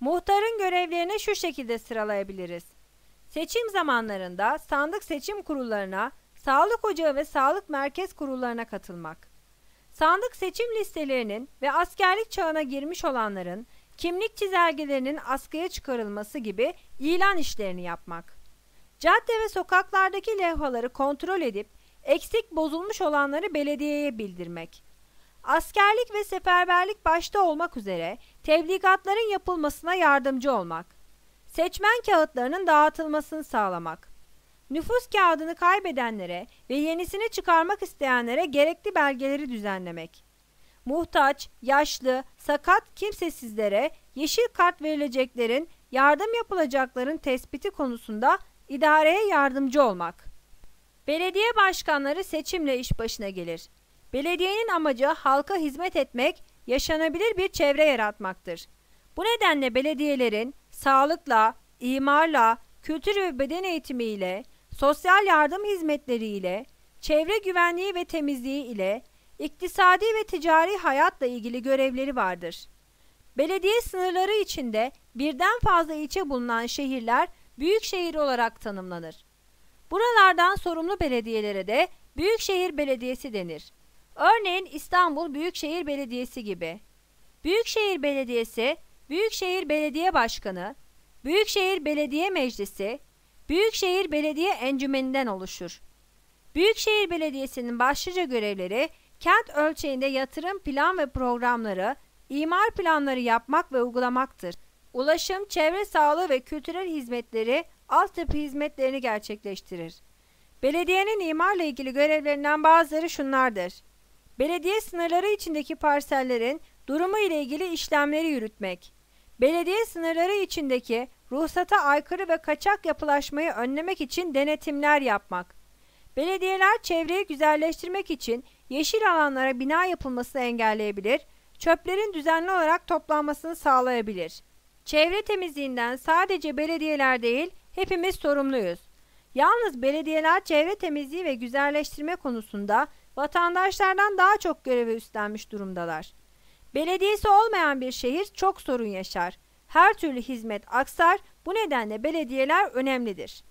Muhtarın görevlerini şu şekilde sıralayabiliriz. Seçim zamanlarında sandık seçim kurullarına, sağlık ocağı ve sağlık merkez kurullarına katılmak. Sandık seçim listelerinin ve askerlik çağına girmiş olanların kimlik çizelgelerinin askıya çıkarılması gibi ilan işlerini yapmak. Cadde ve sokaklardaki levhaları kontrol edip eksik bozulmuş olanları belediyeye bildirmek. Askerlik ve seferberlik başta olmak üzere tebligatların yapılmasına yardımcı olmak. Seçmen kağıtlarının dağıtılmasını sağlamak. Nüfus kağıdını kaybedenlere ve yenisini çıkarmak isteyenlere gerekli belgeleri düzenlemek. Muhtaç, yaşlı, sakat kimsesizlere yeşil kart verileceklerin, yardım yapılacakların tespiti konusunda idareye yardımcı olmak. Belediye başkanları seçimle iş başına gelir. Belediyenin amacı halka hizmet etmek, yaşanabilir bir çevre yaratmaktır. Bu nedenle belediyelerin sağlıkla, imarla, kültür ve beden eğitimiyle, sosyal yardım hizmetleriyle, çevre güvenliği ve temizliği ile, iktisadi ve ticari hayatla ilgili görevleri vardır. Belediye sınırları içinde birden fazla ilçe bulunan şehirler büyük şehir olarak tanımlanır. Buralardan sorumlu belediyelere de Büyükşehir Belediyesi denir. Örneğin İstanbul Büyükşehir Belediyesi gibi. Büyükşehir Belediyesi, Büyükşehir Belediye Başkanı, Büyükşehir Belediye Meclisi, Büyükşehir Belediye Encümeninden oluşur. Büyükşehir Belediyesi'nin başlıca görevleri kent ölçeğinde yatırım plan ve programları, imar planları yapmak ve uygulamaktır. Ulaşım, çevre sağlığı ve kültürel hizmetleri, altyapı hizmetlerini gerçekleştirir. Belediyenin imarla ilgili görevlerinden bazıları şunlardır. Belediye sınırları içindeki parsellerin durumu ile ilgili işlemleri yürütmek. Belediye sınırları içindeki ruhsata aykırı ve kaçak yapılaşmayı önlemek için denetimler yapmak. Belediyeler çevreyi güzelleştirmek için yeşil alanlara bina yapılmasını engelleyebilir, çöplerin düzenli olarak toplanmasını sağlayabilir. Çevre temizliğinden sadece belediyeler değil, hepimiz sorumluyuz. Yalnız belediyeler çevre temizliği ve güzelleştirme konusunda vatandaşlardan daha çok görevi üstlenmiş durumdalar. Belediyesi olmayan bir şehir çok sorun yaşar. Her türlü hizmet aksar, bu nedenle belediyeler önemlidir.